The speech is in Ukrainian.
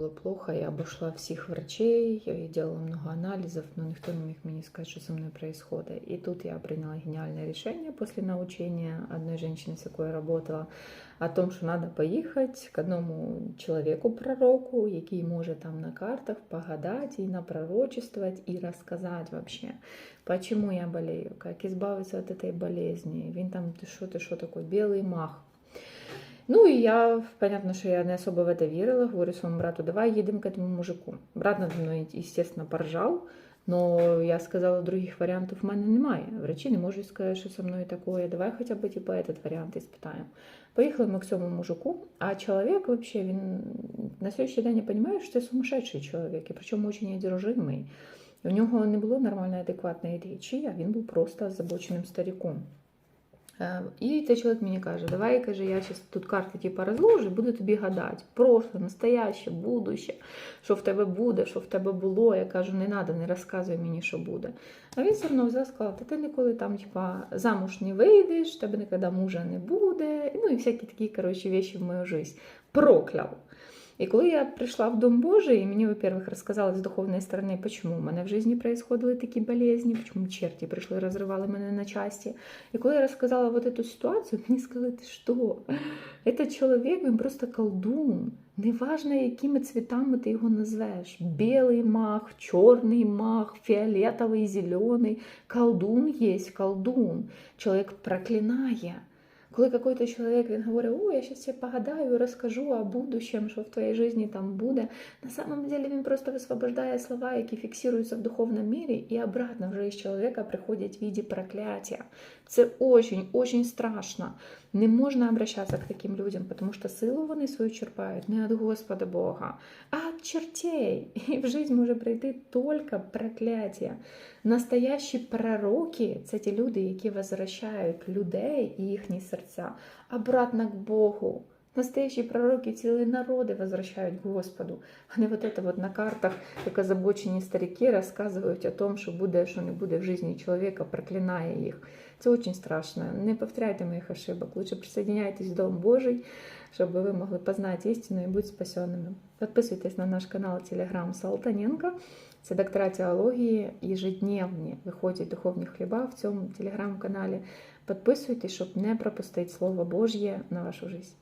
Было плохо, я обошла всех врачей, я делала много анализов, но никто не мог мне сказать, что со мной происходит. И тут я приняла гениальное решение после научения одной женщины, с якой я работала, о том, що надо поїхати к одному чоловіку, пророку, який може там на картах погадати і напророчествовать и рассказать вообще, почему я болею, как избавиться от этой болезни. Він там, ти що, ти що такой, белый мах. Ну і я, понятно, що я не особо в это вірила, говорю своєму брату, давай їдемо к этому мужику. Брат надо мною, естественно, поржав, но я сказала, других варіантів в мене немає. Врачі не можуть сказати, що со мною такое, давай хоча б типа, этот варіант іспитаємо. Поїхали ми к цьому мужику, а чоловік вообще, він на сьогоднішній день я розумію, що це сумасшедший чоловік, і причому дуже одержимий. У нього не було нормальної адекватної речі, а він був просто озабоченим стариком. Е, І цей чоловік мені каже, давай, каже, я зараз тут карти типу, розложу, буду тобі гадати. Прошле, настояще, будуще, що в тебе буде, що в тебе було. Я кажу, не треба, не розказуй мені, що буде. А він все одно взяв, сказав, та ти ніколи там, типа, замуж не вийдеш, тебе ніколи мужа не буде. Ну і всякі такі, коротше, вещи в мою жизнь. Прокляв. І коли я прийшла в Дом Божий, і мені, во-первых, розказали з духовної сторони, почему у мене в житті происходили такі болезні, почему черті прийшли, розривали мене на часті. І коли я розказала вот эту ситуацію, мені сказали, ти що? Этот чоловік, він просто колдун. Неважно, якими цвітами ти його назвеш. Білий мах, чорний мах, фіолетовий, зелений. Колдун є колдун. Чоловік проклинає. Коли какой-то чоловік він говорить, о, я зараз тебе погадаю, розкажу о будущем, що в твоїй житті там буде. На самом деле він просто висвобождає слова, які фіксуються в духовному мірі, і обратно вже із чоловіка приходять в виді прокляття. Це очень-очень страшно. Не можна обращатися к таким людям, тому що силу вони свою черпають не від Господа Бога, а від чертей. І в жизнь може прийти тільки прокляття. Настоящі пророки це ті люди, які возвращають людей і їхні серця обратно к Богу. Настоящие пророки цілі народи возвращають к Господу, а не вот это вот на картах, як озабочені старики розказують о том, що буде, що не буде в житті чоловіка, проклинає їх. Це очень страшно. Не повторяйте моїх ошибок. Лучше присоединяйтесь в Дом Божий, щоб ви могли познати істину і бути спасенными. Підписуйтесь на наш канал Телеграм Салтаненко. Це доктора теології ежедневні виходять духовні хліба в цьому телеграм-каналі. Підписуйтесь, щоб не пропустити Слово Божє на вашу життя.